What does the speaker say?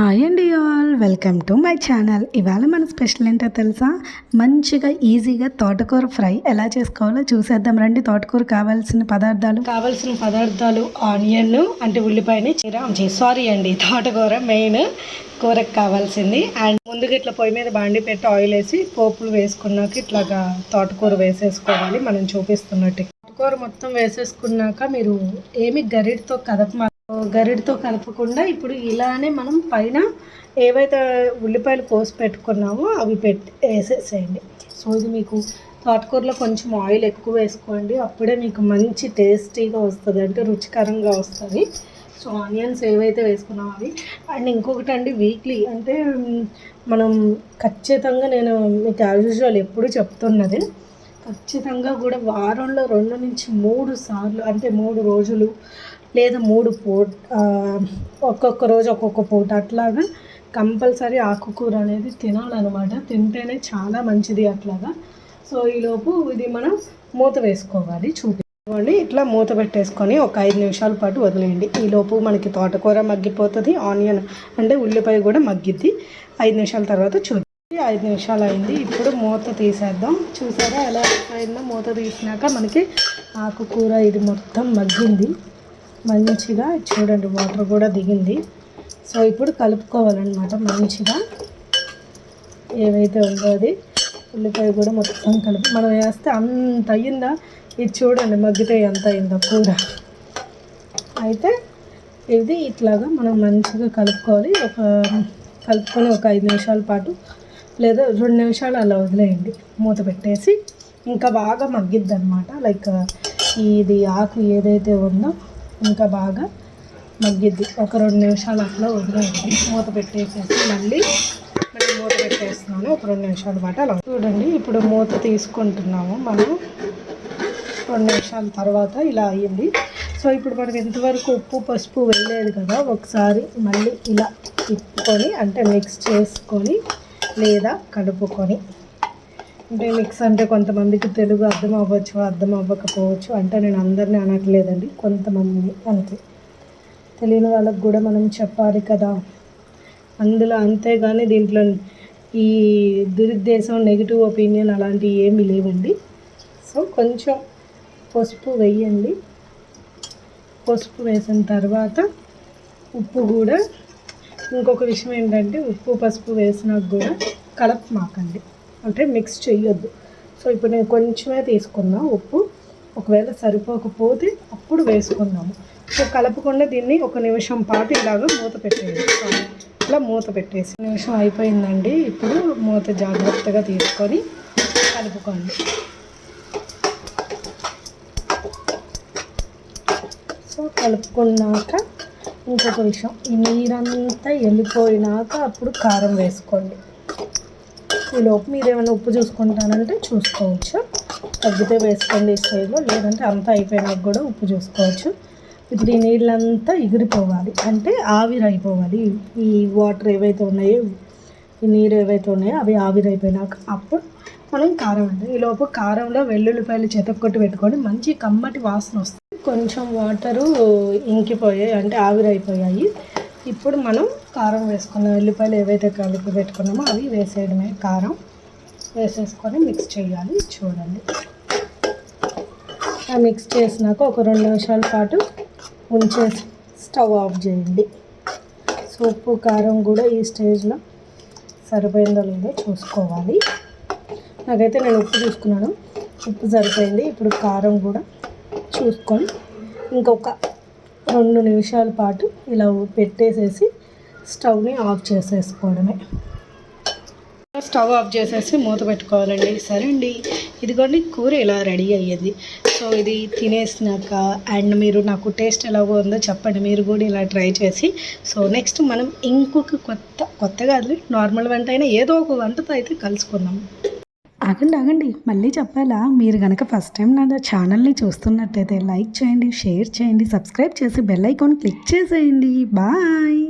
Hi అండి all welcome to my channel ఇవాళ మన స్పెషల్ ఏంటో తెలుసా? మంచిగా ఈజీగా తోటకూర ఫ్రై ఎలా చేసుకోవాలో చూసేద్దాం. రండి తోటకూర కావాల్సిన పదార్థాలు. కావాల్సిన పదార్థాలు ఆనియన్ అంటే ఉల్లిపాయని చీర సారీ అండి తోటకూర మెయిన్ కూరకు కావాల్సింది. అండ్ ముందుగా ఇట్లా పొయ్యి మీద బాండి పెట్టి ఆయిల్ వేసి పోపులు వేసుకున్నాక ఇట్లాగా తోటకూర వేసేసుకోవాలి. మనం చూపిస్తున్నట్టు. తోటకూర మొత్తం వేసేసుకున్నాక మీరు ఏమి గరిటితో కదప గరిడితో కలపకుండా ఇప్పుడు ఇలానే మనం పైన ఏవైతే ఉల్లిపాయలు కోసి పెట్టుకున్నామో అవి పెట్టి వేసేసేయండి. సో ఇది మీకు తోటకూరలో కొంచెం ఆయిల్ ఎక్కువ వేసుకోండి. అప్పుడే మీకు మంచి టేస్టీగా వస్తుంది అంటే రుచికరంగా వస్తుంది. సో ఆనియన్స్ ఏవైతే వేసుకున్నామో అవి. అండ్ ఇంకొకటి అండి వీక్లీ అంటే మనం ఖచ్చితంగా నేను మీకు యాజ్ యూజువల్ ఎప్పుడు చెప్తున్నది ఖచ్చితంగా కూడా వారంలో రెండు నుంచి మూడు సార్లు అంటే మూడు రోజులు లేదా మూడు పూట ఒక్కొక్క రోజు ఒక్కొక్క పూట అట్లాగా కంపల్సరీ ఆకుకూర అనేది తినాలన్నమాట. తింటేనే చాలా మంచిది అట్లాగా. సో ఈలోపు ఇది మనం మూత వేసుకోవాలి చూపించుకోండి ఇట్లా మూత పెట్టేసుకొని ఒక ఐదు నిమిషాల పాటు వదిలేయండి. ఈలోపు మనకి తోటకూర మగ్గిపోతుంది ఆనియన్ అంటే ఉల్లిపాయ కూడా మగ్గిద్ది. ఐదు నిమిషాల తర్వాత చూద్దాం. ఐదు నిమిషాలు అయింది ఇప్పుడు మూత తీసేద్దాం. చూసారా ఎలా అయిందో? మూత తీసినాక మనకి ఆకుకూర ఇది మొత్తం మగ్గింది. మంచిగా చూడండి వాటర్ కూడా దిగింది. సో ఇప్పుడు కలుపుకోవాలన్నమాట మంచిగా. ఏవైతే ఉందో అది. ఉల్లిపాయ కూడా మొత్తం కలుపు మనం వేస్తే అంత అయ్యిందా? ఇది చూడండి మగ్గితే ఎంత అయిందో కూర అయితే ఇది ఇట్లాగా మనం మంచిగా కలుపుకోవాలి. ఒక కలుపుకొని ఒక ఐదు నిమిషాల పాటు లేదా రెండు నిమిషాలు అలా వదిలేయండి. మూత పెట్టేసి ఇంకా బాగా మగ్గిద్ది అనమాట లైక్ ఇది ఆకు ఏదైతే ఉందో ఇంకా బాగా మగ్గిద్ది. ఒక రెండు నిమిషాలు అట్లా వదిలేయండి. మూత పెట్టేసేసి మళ్ళీ మళ్ళీ మూత పెట్టేస్తున్నాను. ఒక రెండు నిమిషాల పాటు అలా చూడండి ఇప్పుడు మూత తీసుకుంటున్నాము మనం. రెండు నిమిషాల తర్వాత ఇలా అయ్యింది. సో ఇప్పుడు మనం ఎంతవరకు ఉప్పు పసుపు వేయలేదు కదా. ఒకసారి మళ్ళీ ఇలా తిప్పుకొని అంటే మిక్స్ చేసుకొని లేదా కలుపుకొని. అంటే మిక్స్ అంటే కొంతమందికి తెలుగు అర్థం అవ్వచ్చు అర్థం అవ్వకపోవచ్చు అంటే నేను అందరినీ అనట్లేదండి కొంతమంది అంతే. తెలియని వాళ్ళకి కూడా మనం చెప్పాలి కదా. అందులో అంతేగాని దీంట్లో ఈ దురుద్దేశం నెగిటివ్ ఒపీనియన్ అలాంటివి ఏమీ లేవండి. సో కొంచెం పసుపు వేయండి. పసుపు వేసిన తర్వాత ఉప్పు కూడా ఇంకొక విషయం ఏంటంటే ఉప్పు పసుపు వేసినాక కూడా కలప మాకండి అంటే మిక్స్ చేయొద్దు సో ఇప్పుడు నేను కొంచెమే తీసుకున్నా ఉప్పు. ఒకవేళ సరిపోకపోతే అప్పుడు వేసుకుందాము. సో కలపకుండా దీన్ని ఒక నిమిషం పాటు ఇలాగ మూత పెట్టేయండి. ఇట్లా మూత పెట్టేసి నిమిషం అయిపోయిందండి. ఇప్పుడు మూత జాగ్రత్తగా తీసుకొని కలుపుకోండి. సో కలుపుకున్నాక ఇంకొక విషయం. ఈ నీరంతా వెళ్ళిపోయినాక అప్పుడు కారం వేసుకోండి. ఈలోపు మీరు ఏమైనా ఉప్పు చూసుకుంటానంటే చూసుకోవచ్చు. తగ్గితే వేసుకోండి ఈ స్టైల్లో లేదంటే అంతా అయిపోయినాక కూడా ఉప్పు చూసుకోవచ్చు. ఇప్పుడు ఈ నీళ్ళంతా ఎగిరిపోవాలి. అంటే ఆవిరి అయిపోవాలి ఈ వాటర్ ఏవైతే ఉన్నాయో ఈ నీరు ఏవైతే ఉన్నాయో అవి ఆవిరైపోయినాక అప్పుడు మనం కారం ఈ ఈలోపు కారంలో వెల్లుల్లిపాయలు చెతక్కొట్టి పెట్టుకొని మంచి కమ్మటి వాసన వస్తుంది. కొంచెం వాటరు ఇంకిపోయాయి అంటే ఆవిరైపోయాయి. ఇప్పుడు మనం కారం వేసుకున్న ఉల్లిపాయలు ఏవైతే కలిపి పెట్టుకున్నామో అవి వేసేయడమే కారం. వేసేసుకొని మిక్స్ చేయాలి చూడండి. ఆ మిక్స్ చేసినాక ఒక రెండు నిమిషాల పాటు ఉంచేసి స్టవ్ ఆఫ్ చేయండి. సో ఉప్పు కారం కూడా ఈ స్టేజ్లో సరిపోయిందో లేదో చూసుకోవాలి. నాకైతే నేను ఉప్పు చూసుకున్నాను. ఉప్పు సరిపోయింది. ఇప్పుడు కారం కూడా చూసుకొని ఇంకొక రెండు నిమిషాల పాటు ఇలా పెట్టేసేసి స్టవ్ని ఆఫ్ చేసేసుకోవడమే. స్టవ్ ఆఫ్ చేసేసి మూత పెట్టుకోవాలండి. సరే అండి. ఇదిగోండి కూర ఇలా రెడీ అయ్యేది. సో ఇది తినేసినాక అండ్ మీరు నాకు టేస్ట్ ఎలాగో ఉందో చెప్పండి. మీరు కూడా ఇలా ట్రై చేసి. సో నెక్స్ట్ మనం ఇంకొక కొత్త కొత్త కాదు నార్మల్ వంట అయినా ఏదో ఒక వంటతో అయితే కలుసుకుందాం. ఆగండి ఆగండి. మళ్ళీ చెప్పాలా? మీరు కనుక ఫస్ట్ టైం నా ఛానల్ని చూస్తున్నట్టయితే లైక్ చేయండి షేర్ చేయండి సబ్స్క్రైబ్ చేసి బెల్ ఐకాన్ క్లిక్ చేసేయండి. బాయ్